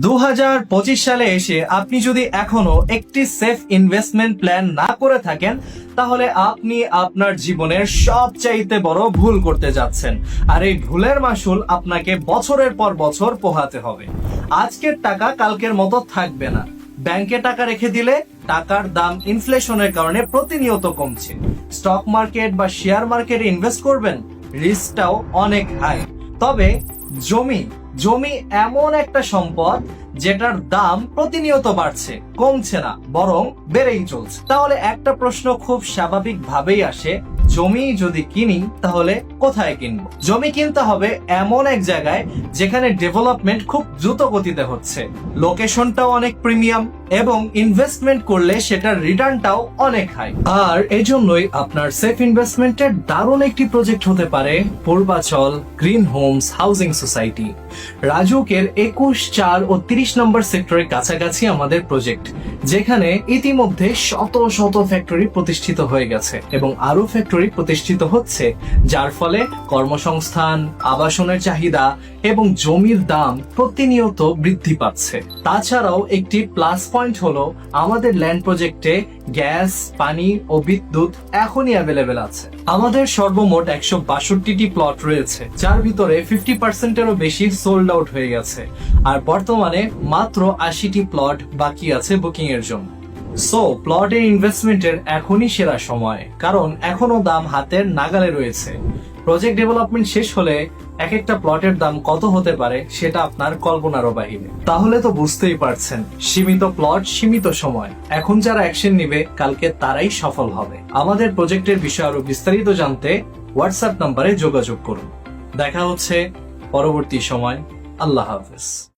দু হাজার পঁচিশ সালে এসে আপনি যদি এখনও একটি সেফ ইনভেস্টমেন্ট প্ল্যান না করে থাকেন, তাহলে আপনি আপনার জীবনের সবচাইতে বড় ভুল করতে যাচ্ছেন। আর এই ভুলের মাসুল আপনাকে বছরের পর বছর পোহাতে হবে। আজকের টাকা কালকের মতো থাকবে না। ব্যাংকে টাকা রেখে দিলে টাকার দাম ইনফ্লেশনের কারণে প্রতিনিয়ত কমছে। স্টক মার্কেট বা শেয়ার মার্কেটে ইনভেস্ট করবেন রিস্কটাও অনেক হাই তবে জমি জমি এমন একটা সম্পদ যেটার দাম প্রতিনিয়ত বাড়ছে, কমছে না, বরং বেড়েই চলছে। তাহলে একটা প্রশ্ন খুব স্বাভাবিক ভাবেই আসে জমি যদি কিনি, তাহলে কোথায় কিনবো? জমি কিনতে হবে এমন এক জায়গায় যেখানে ডেভেলপমেন্ট খুব দ্রুত গতিতে হচ্ছে। লোকেশনটাও অনেক প্রিমিয়াম এবং ইনভেস্টমেন্ট করলে সেটার রিটার্নটাও অনেক হাই আর এজন্যই আপনার সেফ ইনভেস্টমেন্টের দারুণ একটি প্রজেক্ট হতে পারে Purbachal green homes housing society রাজুকের একুশ, চার ও তিরিশ নম্বর সেক্টরের কাছাকাছি আমাদের প্রজেক্ট যেখানে ইতিমধ্যে শত শত ফ্যাক্টরি প্রতিষ্ঠিত হয়ে গেছে এবং আরও ফ্যাক্টরি প্রতিষ্ঠিত হচ্ছে, যার ফলে কর্মসংস্থান, আবাসনের চাহিদা এবং জমির দাম প্রতিনিয়ত বৃদ্ধি পাচ্ছে। তাছাড়াও একটি প্লাস পয়েন্ট হলো আমাদের ল্যান্ড প্রজেক্টে গ্যাস পানি ও বিদ্যুৎ এখনই অ্যাভেলেবেল আছে। আমাদের সর্বমোট একশো বাষট্টিটি প্লট রয়েছে, যার ভিতরে ফিফটি পার্সেন্টেরও বেশি সোল্ড আউট হয়ে গেছে। আর বর্তমানে মাত্র আশিটি প্লট বাকি আছে বুকিং এর জন্য। সো প্লটে ইনভেস্টমেন্টের এখনই সেরা সময়, কারণ এখনও দাম হাতের নাগালে রয়েছে। প্রজেক্ট ডেভেলপমেন্ট শেষ হলে এক একটা প্লটের দাম কত হতে পারে সেটা আপনার কল্পনারও বাহিরে। তাহলে তো বুঝতেই পারছেন, সীমিত প্লট সীমিত সময়। এখন যারা অ্যাকশন নিবে, কালকে তারাই সফল হবে। আমাদের প্রজেক্টের বিষয়ে আরও বিস্তারিত জানতে হোয়াটসঅ্যাপ নম্বরে যোগাযোগ করুন। দেখা হচ্ছে পরবর্তী সময়। আল্লাহ হাফেজ।